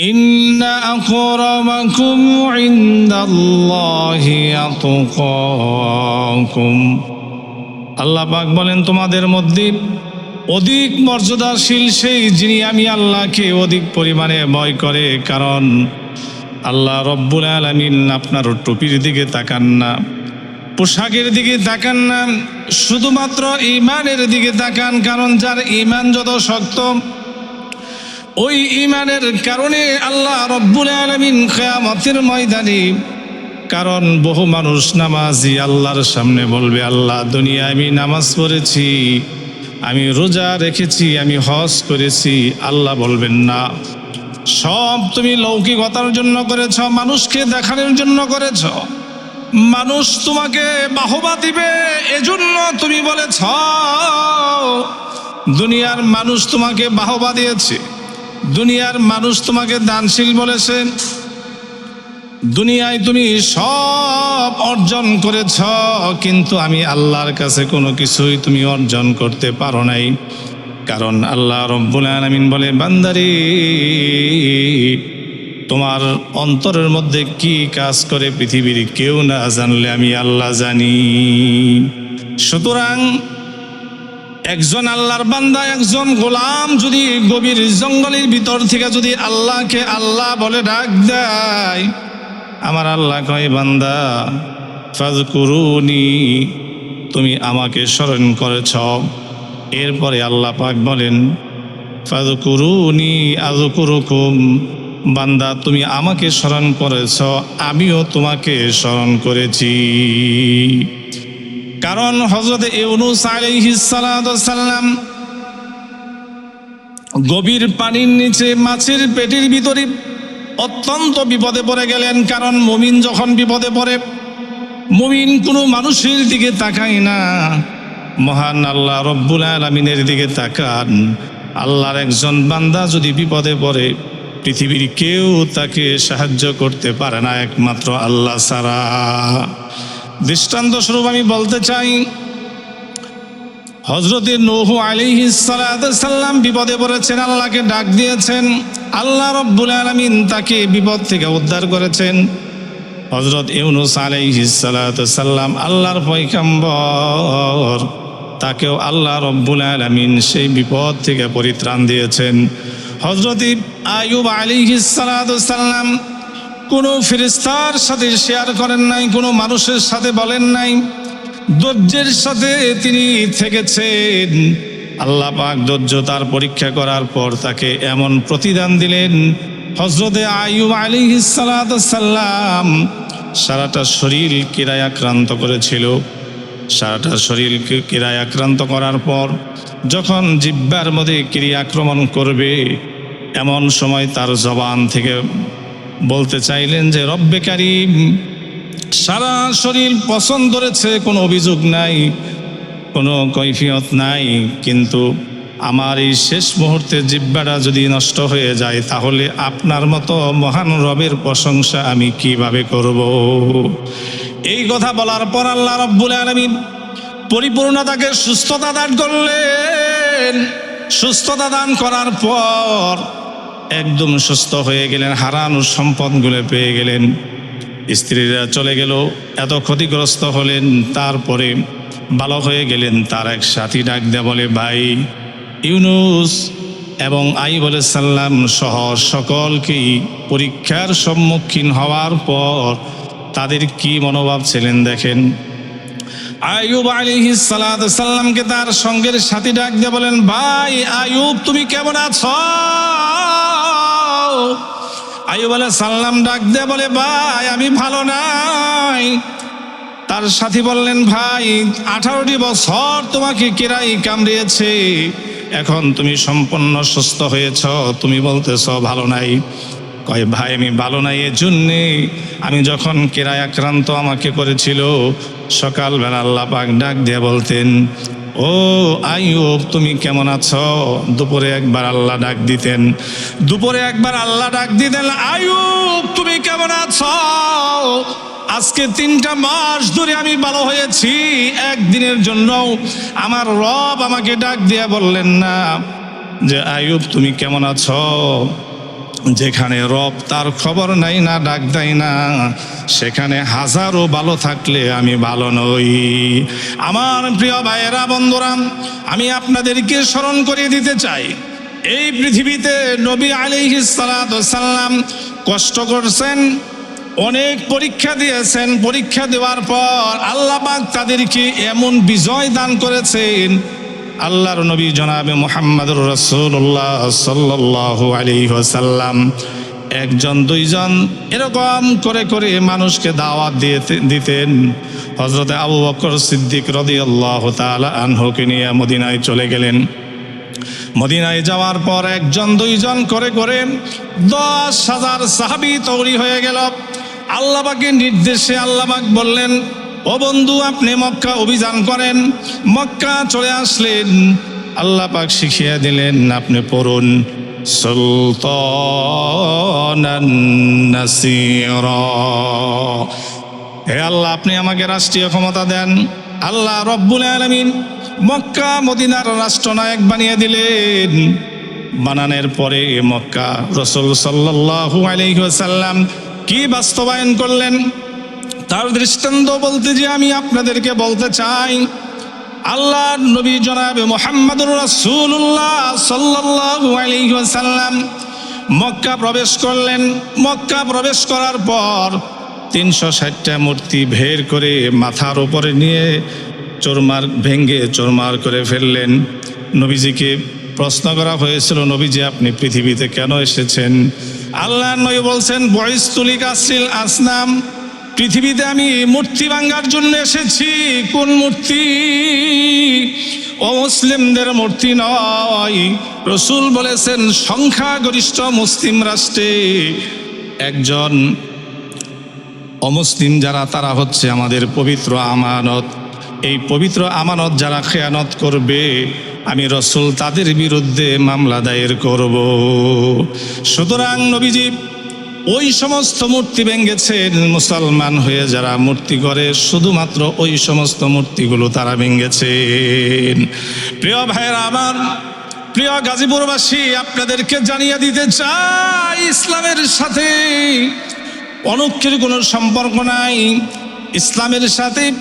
إن أكرمكم عند الله أتقاكم আল্লাহ পাক বলেন তোমাদের মধ্যে অধিক মর্যাদাশীল সেই যিনি আমি আল্লাহকে অধিক পরিমাণে ভয় করে কারণ আল্লাহ রব্বুল আলমিন আপনার টুপির দিকে তাকান না পোশাকের দিকে তাকান না শুধুমাত্র ইমানের দিকে তাকান কারণ যার ইমান যত শক্ত ওই ইমানের কারণে আল্লাহ রব্বুল আলমিন কেয়ামতের ময়দানে, কারণ বহু মানুষ নামাজি আল্লাহর সামনে বলবে, আল্লাহ দুনিয়া আমি নামাজ পড়েছি, আমি রোজা রেখেছি, আমি হজ করেছি। আল্লাহ বলবেন, না। সব তুমি লৌকিকতার জন্য করেছ, মানুষকে দেখানোর জন্য করেছ। মানুষ তোমাকে বাহবা দিবে, এজন্য তুমি বলেছ, দুনিয়ার মানুষ তোমাকে বাহবা দিয়েছে। দুনিয়ার মানুষ তোমাকে দানশীল বলেছে দুনিয়ায় তুমি সব অর্জন করেছ, কিন্তু আমি আল্লাহর কাছে কোনো কিছুই তুমি অর্জন করতে পারো নাই। কারণ আল্লাহ রব্বুল আলমিন বলে, বান্দারি, তোমার অন্তরের মধ্যে কি কাজ করে পৃথিবীর কেউ না জানলে আমি আল্লাহ জানি। সুতরাং একজন আল্লাহর বান্দা, একজন গোলাম যদি গভীর জঙ্গলের ভিতর থেকে যদি আল্লাহকে আল্লাহ বলে ডাক দেয়, আমার আল্লাহ কয়, বান্দা ফাজকুরুনি তুমি আমাকে স্মরণ করেছ। এরপরে আল্লাহ পাক বলেন ফাজকুরুনি আজকুরুকুম বান্দা, তুমি আমাকে স্মরণ করেছ, আমিও তোমাকে স্মরণ করেছি। কারণ হজরত ইউনুস আলাইহিস সালাম গভীর পানির নিচে মাছের পেটের ভিতরে অত্যন্ত বিপদে পড়ে গেলেন। কারণ মুমিন যখন বিপদে পড়ে, মুমিন কোনো মানুষের দিকে তাকায় না। মহান আল্লাহ রব্বুল আলমিনের দিকে তাকান। আল্লাহর একজন বান্দা যদি বিপদে পড়ে, পৃথিবীর কেউ তাকে সাহায্য করতে পারে না একমাত্র আল্লাহ সারা দৃষ্টান্ত স্বরূপ আমি বলতে চাই হজরতের নৌহু আলী সাল্লাম বিপদে পড়েছেন, আল্লাহকে ডাক দিয়েছেন, আল্লাহ রব্বুল আলমিন তাকে বিপদ থেকে উদ্ধার করেছেন। হজরত ইউনুস আলাইহিসাল্লাম আল্লাহর পৈকাম্বর তাকেও আল্লাহ রব্বুল আলমিন সেই বিপদ থেকে পরিত্রাণ দিয়েছেন। হজরত আয়ুব আলিহিসাল্লাম কোনো ফেরিস্তার সাথে শেয়ার করেন নাই, কোনো মানুষের সাথে বলেন নাই। ধৈর্যের সাথে তিনি থেকেছেন। আল্লাহ পাক ধৈর্য তার পরীক্ষা করার পর তাকে এমন প্রতিদান দিলেন হজরতে আয়ুব আলী সাল্লাম সারাটা শরীর কিরায় আক্রান্ত করেছিল। সারাটা শরীরকে কিরায় আক্রান্ত করার পর যখন জিব্বার মধ্যে ক্রিয়া আক্রমণ করবে, এমন সময় তার জবান থেকে বলতে চাইলেন যে, রব্বে কারিম, সারা শরীর পছন্দ ধরেছে কোনো অভিযোগ নাই, কোনো কৈফিয়ত নাই, কিন্তু আমার এই শেষ মুহূর্তে জিব্বাটা যদি নষ্ট হয়ে যায়, তাহলে আপনার মতো মহান রবের প্রশংসা আমি কীভাবে করব? এই কথা বলার পর আল্লাহ রব্বুল আলমিন পরিপূর্ণতাকে সুস্থতা দান করলেন। সুস্থতা দান করার পর একদম সুস্থ হয়ে গেলেন, হারানো সম্পদগুলো পেয়ে গেলেন। স্ত্রীরা চলে গেল, এত ক্ষতিগ্রস্ত হলেন, তারপরে ভালো হয়ে গেলেন তার এক সাথী ডাক দেয়া বলে, ভাই, ইউনুস এবং আইব সাল্লাম সহ সকলকেই পরীক্ষার সম্মুখীন হওয়ার পর তাদের কি মনোভাব ছিলেন দেখেন? আয়ুব আলী সাল্লামকে তার সঙ্গের সাথী ডাক দিয়ে বলেন, ভাই আয়ুব তুমি কেমন আছো? আয়ুব আলাহ সাল্লাম ডাক দিয়ে বলে, ভাই, আমি ভালো নাই। তার সাথী বললেন, ভাই, আঠারোটি বছর তোমাকে কেরাই কামড়িয়েছে। এখন তুমি সম্পূর্ণ সুস্থ হয়েছ। তুমি বলতেছ, ভালো নাই। কয়, ভাই, আমি ভালো নাই এর জন্যে আমি যখন কেরায় আক্রান্ত আমাকে করেছিল, সকালবেলা আল্লাহ ডাক দিয়ে বলতেন ও আইয়ুব, তুমি কেমন আছো? দুপুরে একবার আল্লাহ ডাক দিতেন। দুপুরে একবার আল্লাহ ডাক দিতেন, আইয়ুব, তুমি কেমন আছো? আজকে তিনটা মাস ধরে আমি ভালো হয়েছি, একদিনের জন্য আমার রব আমাকে ডাক দিয়ে বললেন না যে, আইয়ুব, তুমি কেমন আছো? যেখানে রব তার খবর নাই না, ডাক দেয় না, সেখানে হাজারো ভালো থাকলে আমি ভালো নই। আমার প্রিয় ভাইয়েরা, বন্ধুরা, আমি আপনাদেরকে স্মরণ করিয়ে দিতে চাই, এই পৃথিবীতে নবী আলিহিস সালাম কষ্ট করছেন, অনেক পরীক্ষা দিয়েছেন। পরীক্ষা দেওয়ার পর আল্লাহ তাদেরকে এমন বিজয় দান করেছেন আল্লাহর নবী জনাবে মোহাম্মদুর রসুল্লাহ সাল্লাহ আলী সাল্লাম একজন, দুইজন এরকম করে করে মানুষকে দাওয়াত দিয়ে দিতেন। হজরতে আবু বকর সিদ্দিক রদি আল্লাহ তালা আনহুকে নিয়ে মদিনায় চলে গেলেন। মদিনায় যাওয়ার পর একজন, দুইজন করে করে দশ হাজার সাহাবি তৈরি হয়ে গেল। আল্লাহবাকের নির্দেশে আল্লাহবাক বললেন ও বন্ধু, আপনি মক্কা অভিযান করেন। মক্কা চলে আসলেন। আল্লাহ পাক শিখিয়ে দিলেন, আপনি পড়ুন। হে আল্লাহ, আপনি আমাকে রাষ্ট্রীয় ক্ষমতা দেন। আল্লাহ রব্বুল আলমিন মক্কা, মদিনার রাষ্ট্রনায়ক বানিয়ে দিলেন। বানানোর পরে মক্কা রসুল সাল্লাহু আলহিহাসাল্লাম কি বাস্তবায়ন করলেন? তার দৃষ্টান্ত বলতে যে আমি আপনাদেরকে বলতে চাই আল্লাহ নবী জনাবে মোহাম্মদুর রাসূলুল্লাহ সাল্লাল্লাহু আলাইহি ওয়াসাল্লাম মক্কা প্রবেশ করলেন। মক্কা প্রবেশ করার পর তিনশো ষাটটা মূর্তি ভের করে মাথার উপরে নিয়ে চোরমার ভেঙ্গে চোরমার করে ফেললেন। নবীজিকে প্রশ্ন করা হয়েছিল, নবীজি আপনি পৃথিবীতে কেন এসেছেন? আল্লাহ নবী বলছেন, বয়স তুলিক আসিল আসনাম পৃথিবীতে আমি মূর্তি ভাঙ্গার জন্য এসেছি। কোন মূর্তি? ও মুসলিমদের মূর্তি নয়। রসুল বলেছেন, সংখ্যাগরিষ্ঠ মুসলিম রাষ্ট্রে একজন অমুসলিম যারা, তারা হচ্ছে আমাদের পবিত্র আমানত। এই পবিত্র আমানত যারা খেয়ানত করবে, আমি রসুল তাদের বিরুদ্ধে মামলা দায়ের করব। সুতরাং নবীজি ওই সমস্ত মূর্তি ভেঙ্গেছেন মুসলমান হয়ে যারা মূর্তি করে, শুধুমাত্র ওই সমস্ত মূর্তিগুলো তারা ভেঙ্গেছেন প্রিয় ভাইয়েরা আমার, প্রিয় গাজীপুরবাসী, আপনাদেরকে জানিয়ে দিতে চাই ইসলামের সাথে। অনক্ষের কোনো সম্পর্ক নাই, ইসলামের সাথে।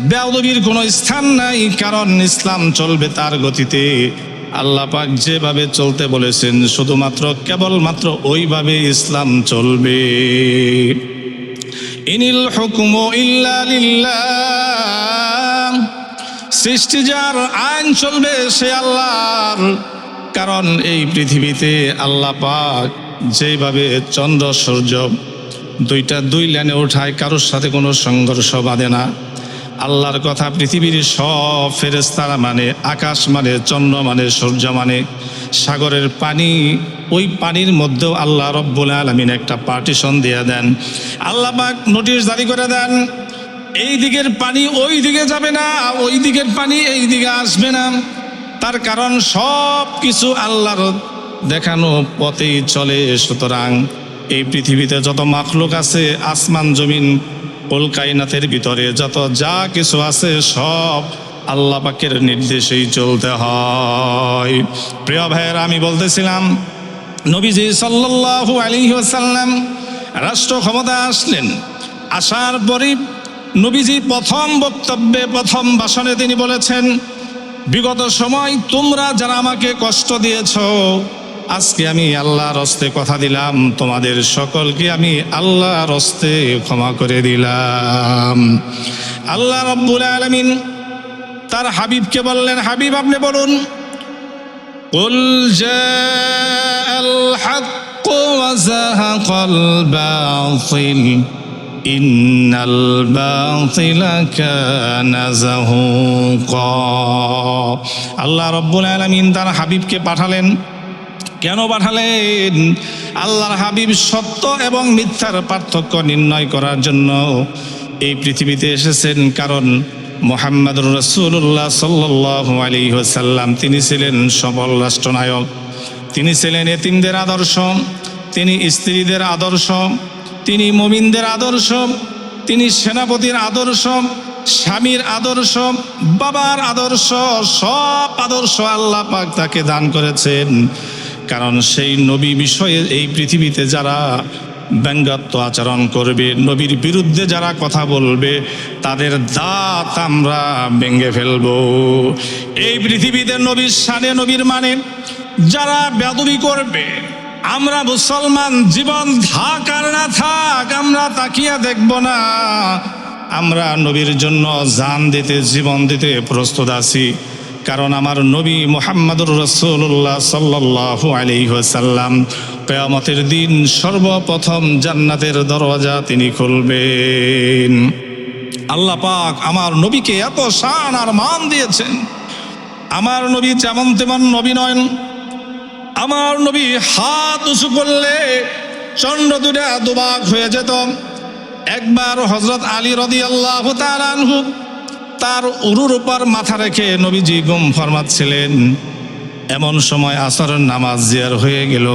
বেয়াদবির কোনো স্থান নাই, কারণ ইসলাম চলবে তার গতিতে। আল্লাহ পাক যেভাবে চলতে বলেছেন, শুধুমাত্র কেবলমাত্র ওইভাবে ইসলাম চলবে। ইনিল হুকুম ইল্লা লিল্লাহ। সৃষ্টি যার আইন চলবে, সে আল্লাহর। কারণ এই পৃথিবীতে আল্লাহ পাক যেভাবে চন্দ্র সূর্য দুইটা দুই লাইনে ওঠায়, কারোর সাথে কোনো সংঘর্ষ বাঁধে না। আল্লাহর কথা পৃথিবীর সব ফেরেস্তারা মানে আকাশ মানে চন্দ্র মানে সূর্য মানে সাগরের পানি, ওই পানির মধ্যেও আল্লাহ রব্বুল আলমিন একটা পার্টিশন দিয়ে দেন। আল্লাহ পাক নোটিশ জারি করে দেন, এই দিকের পানি ওই দিকে যাবে না ওই দিকের পানি এই দিকে আসবে না। তার কারণ সব কিছু আল্লাহর দেখানো পথেই চলে। সুতরাং এই পৃথিবীতে যত মাখলুক আছে, আসমান, জমিন কলকাইনাথের ভিতরে যত যা কিছু আছে সব আল্লাহ পাকের নির্দেশেই চলতে হয়। প্রিয় ভাইয়ের, আমি বলতেছিলাম, নবীজি সাল্লাল্লাহু আলাইহি ওয়াসাল্লাম রাষ্ট্র ক্ষমতা আসলেন, আসার পরই নবীজি প্রথম বক্তব্যে প্রথম ভাষণে তিনি বলেছেন, বিগত সময় তোমরা যারা আমাকে কষ্ট দিয়েছ আজকে আমি আল্লাহর হস্তে কথা দিলাম তোমাদের সকলকে আমি আল্লাহর হস্তে ক্ষমা করে দিলাম আল্লাহ রব্বুল আলমিন তার হাবিবকে বললেন হাবিব আপনি বলুন قل جاء الحق وزهق الباطل إن الباطل كان زهوقا আল্লাহ রব্বুল আলমিন তার হাবিবকে পাঠালেন কেন পাঠালেন আল্লাহর হাবিব সত্য এবং মিথ্যার পার্থক্য নির্ণয় করার জন্য এই পৃথিবীতে এসেছেন, কারণ মোহাম্মদুর রসুল্লাহ সাল্লাহ আলী সাল্লাম তিনি ছিলেন সবল রাষ্ট্রনায়ক, তিনি ছিলেন এতিমদের আদর্শ, তিনি স্ত্রীদের আদর্শ, তিনি মমিনদের আদর্শ, তিনি সেনাপতির আদর্শ, স্বামীর আদর্শ, বাবার আদর্শ, সব আদর্শ আল্লাহ পাক তাকে দান করেছেন। কারণ সেই নবী বিষয়ে এই পৃথিবীতে যারা ব্যঙ্গাত্ম আচরণ করবে, নবীর বিরুদ্ধে যারা কথা বলবে, তাদের দাঁত আমরা ভেঙে ফেলব। এই পৃথিবীতে নবীর সানে নবীর মানে যারা বেদবি করবে, আমরা মুসলমান জীবন থাক আর না থাক, আমরা তাকিয়া দেখব না। আমরা নবীর জন্য জান দিতে, জীবন দিতে প্রস্তুত আছি। কারণ আমার নবী মোহাম্মদুর রসুল্লাহ সাল্লাহ আলিহাসাল্লাম কেয়ামতের দিন সর্বপ্রথম জান্নাতের দরওয়াজা তিনি খুলবেন। আল্লাহ পাক আমার নবীকে এত শান আর মান দিয়েছেন। আমার নবী যেমন তেমন নবী নয়ন আমার নবী হাত উঁচু করলে চন্দ্র দুটা দুবাগ হয়ে যেত। একবার হজরত আলী রদি আল্লাহ আনহু তার উরুর উপর মাথা রেখে নবীজি গুম ফরমাচ্ছিলেন এমন সময় আসরের নামাজ জিয়ার হয়ে গেল।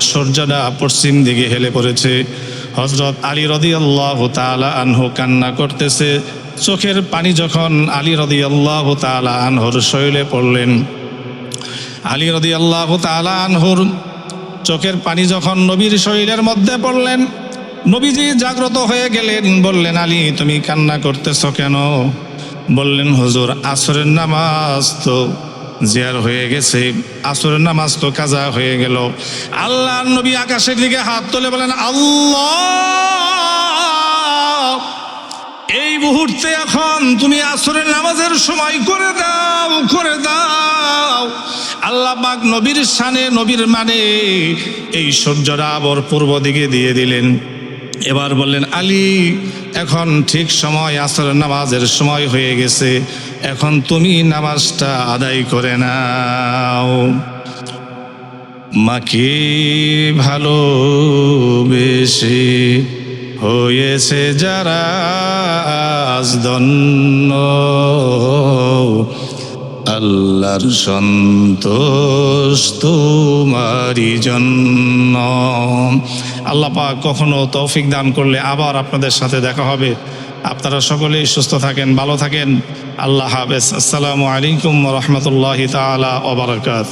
সূর্যটা পশ্চিম দিকে হেলে পড়েছে। হজরত আলী রদি আল্লাহ তালা আনহু কান্না করতেছে। চোখের পানি যখন আলী রদি আল্লাহ তালা আনহর শৈলে পড়লেন। আলী রদি আল্লাহ তালা আনহুর চোখের পানি যখন নবীর শৈলের মধ্যে পড়লেন, নবীজি জাগ্রত হয়ে গেলেন, বললেন, আলী, তুমি কান্না করতেছ কেন? বললেন, হুজুর, আসরের নামাজ তো জিয়ার হয়ে গেছে। আসরের নামাজ তো কাজা হয়ে গেল। আল্লাহ নবী আকাশের দিকে হাত তুলে বলেন, আল্লাহ, এই মুহূর্তে এখন তুমি আসরের নামাজের সময় করে দাও করে দাও। আল্লাহ পাক নবীর শানে, নবীর মানে এই সূর্যটা আবার পূর্ব দিকে দিয়ে দিলেন। এবার বললেন, আলী, এখন ঠিক সময় আসরের নামাজের সময় হয়ে গেছে। এখন তুমি নামাজটা আদায় করে নাও। মাকে ভালোবেসে হয়েছে যারা আজ ধন্য। আল্লাহর সন্তোষ তোমারই জন্য। আল্লাহ পাক কখনো তৌফিক দান করলে আবার আপনাদের সাথে দেখা হবে। আপনারা সকলেই সুস্থ থাকেন, ভালো থাকেন। আল্লাহ হাফেজ। আসসালামু আলাইকুম রহমতুল্লাহ তালা ওবরাকাত